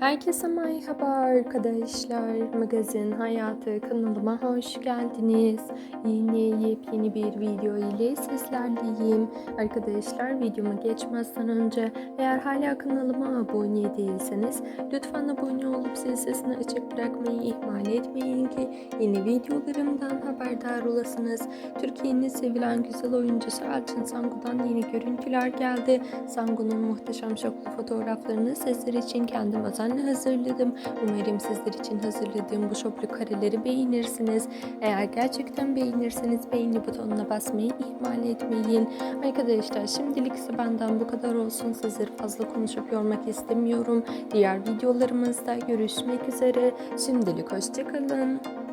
Herkese merhaba arkadaşlar. Magazin Hayatı kanalıma hoş geldiniz. Yine yepyeni bir video ile sizlerleyim. Arkadaşlar videoma geçmezden önce eğer hala kanalıma abone değilseniz lütfen abone olup zil sesini açık bırakmayı ihmal etmeyin ki yeni videolarımdan haberdar olasınız. Türkiye'nin sevilen güzel oyuncusu Elçin Sangu'dan yeni görüntüler geldi. Sangu'nun muhteşem şoklu fotoğraflarını sizler için kendim özenle hazırladım. Umarım sizler için hazırladığım bu şoklu kareleri beğenirsiniz. Eğer gerçekten beğenirseniz beğeni butonuna basmayı ihmal etmeyin. Arkadaşlar şimdilik ise benden bu kadar olsun. Sizleri fazla konuşup yormak istemiyorum. Diğer videolarımızda görüşmek üzere. Şimdilik hoşçakalın.